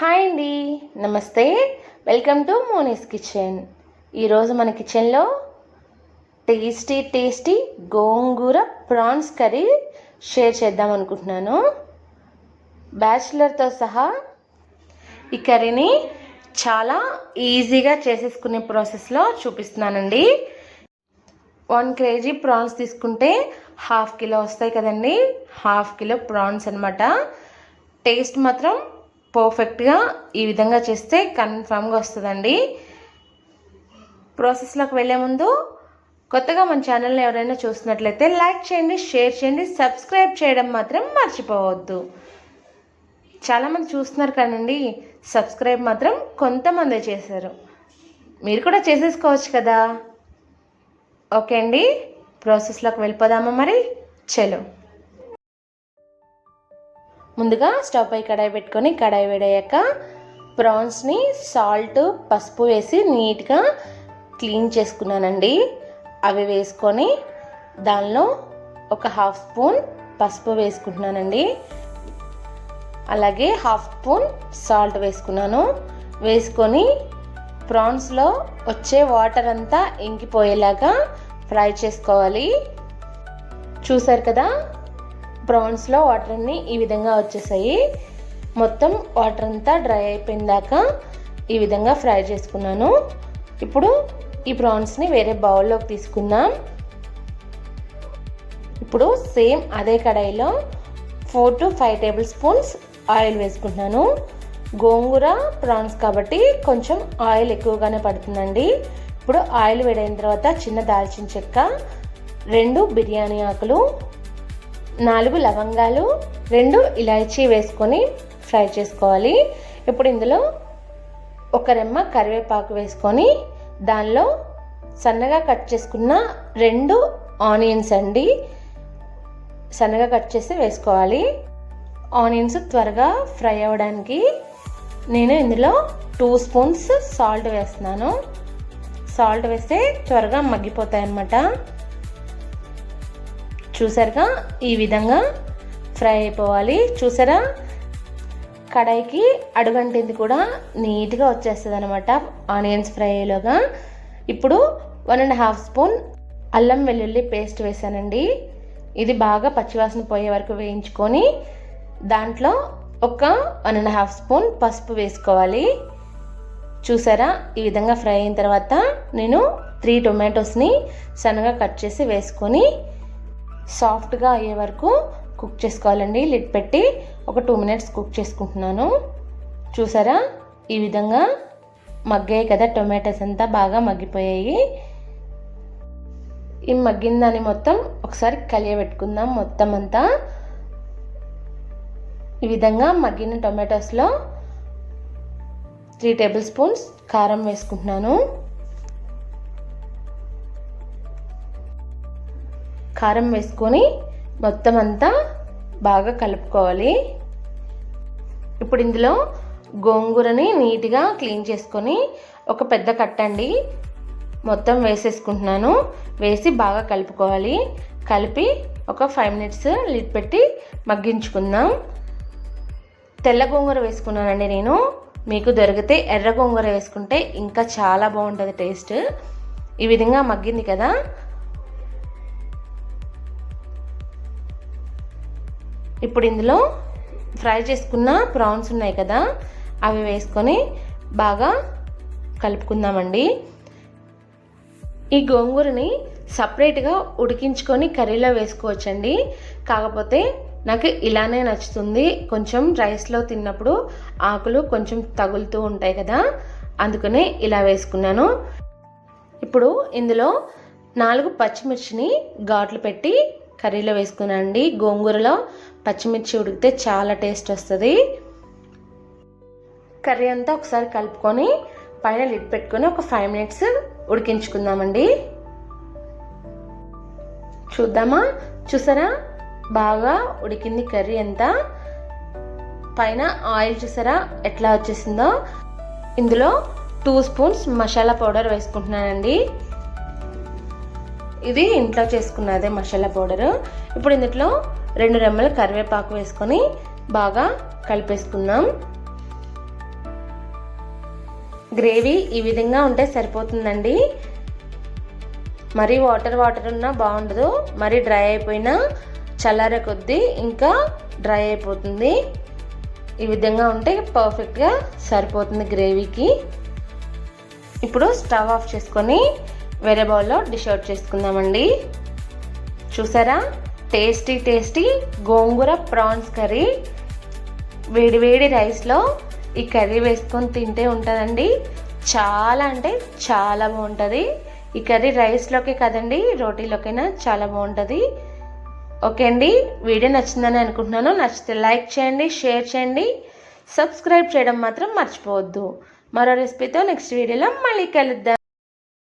Hi అండి. నమస్తే. Welcome to Moni's kitchen. ఈరోజు మన కిచెన్లో tasty tasty gongura prawns curry share చేద్దాం అనుకుంటున్నాను. బ్యాచిలర్తో సహా ఈ కర్రీని చాలా ఈజీగా చేసేసుకునే ప్రాసెస్లో చూపిస్తున్నానండి. వన్ కేజీ ప్రాన్స్ తీసుకుంటే హాఫ్ కిలో వస్తాయి కదండి. హాఫ్ కిలో ప్రాన్స్ అనమాట టేస్ట్ మాత్రం పర్ఫెక్ట్గా ఈ విధంగా చేస్తే కన్ఫామ్గా వస్తుందండి. ప్రాసెస్లోకి వెళ్ళే ముందు కొత్తగా మన ఛానల్ని ఎవరైనా చూసినట్లయితే లైక్ చేయండి షేర్ చేయండి సబ్స్క్రైబ్ చేయడం మాత్రం మర్చిపోవద్దు. చాలామంది చూస్తున్నారు కానండి సబ్స్క్రైబ్ మాత్రం కొంతమంది చేశారు. మీరు కూడా చేసేసుకోవచ్చు కదా. ఓకే అండి ప్రాసెస్లోకి వెళ్ళిపోదామా మరి? చలో. ముందుగా స్టవ్ పై కడాయి పెట్టుకొని కడాయి వేడయ్యాక ప్రాన్స్ని సాల్ట్ పసుపు వేసి నీట్గా క్లీన్ చేసుకున్నానండి. అవి వేసుకొని దానిలో ఒక హాఫ్ స్పూన్ పసుపు వేసుకుంటున్నానండి. అలాగే హాఫ్ స్పూన్ సాల్ట్ వేసుకున్నాను. వేసుకొని ప్రాన్స్లో వచ్చే వాటర్ అంతా ఇంకిపోయేలాగా ఫ్రై చేసుకోవాలి. చూసారు కదా? ప్రాన్స్లో వాటర్ అన్నీ ఈ విధంగా వచ్చేసాయి. మొత్తం వాటర్ అంతా డ్రై అయిపోయిందాక ఈ విధంగా ఫ్రై చేసుకున్నాను. ఇప్పుడు ఈ ప్రాన్స్ని వేరే బౌల్లోకి తీసుకుందాం. ఇప్పుడు సేమ్ అదే కడాయిలో four to five tablespoons oil వేసుకుంటున్నాను. గోంగూర ప్రాన్స్ కాబట్టి కొంచెం ఆయిల్ ఎక్కువగానే పడుతుందండి. ఇప్పుడు ఆయిల్ వేడైన తర్వాత చిన్న దాల్చిన చెక్క రెండు బిర్యానీ ఆకులు నాలుగు లవంగాలు రెండు ఇలాచీ వేసుకొని ఫ్రై చేసుకోవాలి. ఇప్పుడు ఇందులో ఒక రెమ్మ కరివేపాకు వేసుకొని దానిలో సన్నగా కట్ చేసుకున్న రెండు ఆనియన్స్ అండి సన్నగా కట్ చేసి వేసుకోవాలి. ఆనియన్స్ త్వరగా ఫ్రై అవ్వడానికి నేను ఇందులో టూ స్పూన్స్ సాల్ట్ వేస్తున్నాను. సాల్ట్ వేస్తే త్వరగా మగ్గిపోతాయి అన్నమాట చూసారుగా? ఈ విధంగా ఫ్రై అయిపోవాలి. చూసారా? కడాయికి అడుగంటింది కూడా నీట్గా వచ్చేస్తుంది అనమాట ఆనియన్స్ ఫ్రై అయ్యేలోగా. ఇప్పుడు వన్ అండ్ హాఫ్ స్పూన్ అల్లం వెల్లుల్లి పేస్ట్ వేసానండి. ఇది బాగా పచ్చివాసన పోయే వరకు వేయించుకొని దాంట్లో ఒక వన్ అండ్ హాఫ్ స్పూన్ పసుపు వేసుకోవాలి. చూసారా? ఈ విధంగా ఫ్రై అయిన తర్వాత నేను త్రీ టొమాటోస్ని సన్నగా కట్ చేసి వేసుకొని సాఫ్ట్గా అయ్యే వరకు కుక్ చేసుకోవాలండి. లిడ్ పెట్టి ఒక టూ మినిట్స్ కుక్ చేసుకుంటున్నాను. చూసారా? ఈ విధంగా మగ్గాయి కదా టొమాటోస్ అంతా బాగా మగ్గిపోయాయి. ఈ మగ్గిన దాన్ని మొత్తం ఒకసారి కలియబెట్టుకుందాం మొత్తం అంతా. ఈ విధంగా మగ్గిన టొమాటోస్లో త్రీ టేబుల్ స్పూన్స్ కారం వేసుకుంటున్నాను. కారం వేసుకొని మొత్తం అంతా బాగా కలుపుకోవాలి. ఇప్పుడు ఇందులో గోంగూరని నీట్గా క్లీన్ చేసుకొని ఒక పెద్ద కట్టండి. మొత్తం వేసేసుకుంటున్నాను. వేసి బాగా కలుపుకోవాలి. కలిపి ఒక ఫైవ్ మినిట్స్ లిడ్ పెట్టి మగ్గించుకుందాం. తెల్ల గోంగూర వేసుకున్నానండి నేను. మీకు దొరికితే ఎర్ర గోంగూర వేసుకుంటే ఇంకా చాలా బాగుంటుంది టేస్ట్. ఈ విధంగా మగ్గింది కదా. ఇప్పుడు ఇందులో ఫ్రై చేసుకున్న ప్రాన్స్ ఉన్నాయి కదా అవి వేసుకొని బాగా కలుపుకుందామండి. ఈ గోంగూరని సపరేట్గా ఉడికించుకొని కర్రీలో వేసుకోవచ్చండి. కాకపోతే నాకు ఇలానే నచ్చుతుంది. కొంచెం రైస్లో తిన్నప్పుడు ఆకులు కొంచెం తగులుతూ ఉంటాయి కదా అందుకనే ఇలా వేసుకున్నాను. ఇప్పుడు ఇందులో నాలుగు పచ్చిమిర్చిని ఘాట్లు పెట్టి కర్రీలో వేసుకున్నానండి. గోంగూరలో పచ్చిమిర్చి ఉడికితే చాలా టేస్ట్ వస్తుంది. కర్రీ అంతా ఒకసారి కలుపుకొని పైన లిడ్ పెట్టుకొని ఒక ఫైవ్ మినిట్స్ ఉడికించుకుందామండి. చూద్దామా? చూసారా? బాగా ఉడికింది కర్రీ ఎంత పైన ఆయిల్ చూసారా? ఎట్లా వచ్చేసిందో? ఇందులో టూ స్పూన్స్ మసాలా పౌడర్ వేసుకుంటున్నానండి. ఇది ఇంట్లో చేసుకున్నదే మసాలా పౌడరు. ఇప్పుడు ఇందులో రెండు రెమ్మల కరివేపాకు వేసుకొని బాగా కలిపేసుకుందాం. గ్రేవీ ఈ విధంగా ఉంటే సరిపోతుందండి. మరీ వాటర్ వాటర్ ఉన్నా బాగుండదు. మరీ డ్రై అయిపోయినా చల్లార కొద్దీ ఇంకా డ్రై అయిపోతుంది. ఈ విధంగా ఉంటే పర్ఫెక్ట్గా సరిపోతుంది గ్రేవీకి. ఇప్పుడు స్టవ్ ఆఫ్ చేసుకొని వేరే బౌల్లో డిష్ అవుట్ చేసుకుందామండి. చూసారా? Tasty tasty gongura prawns curry వేడి వేడి రైస్లో ఈ కర్రీ వేసుకొని తింటే ఉంటుందండి. చాలా అంటే చాలా బాగుంటుంది. ఈ కర్రీ రైస్లోకే కదండి రోటీలోకైనా చాలా బాగుంటుంది. ఓకే అండి వీడియో నచ్చిందని అనుకుంటున్నాను. నచ్చితే లైక్ చేయండి షేర్ చేయండి. సబ్స్క్రైబ్ చేయడం మాత్రం మర్చిపోవద్దు. మరో రెసిపీతో నెక్స్ట్ వీడియోలో మళ్ళీ కలుద్దాం.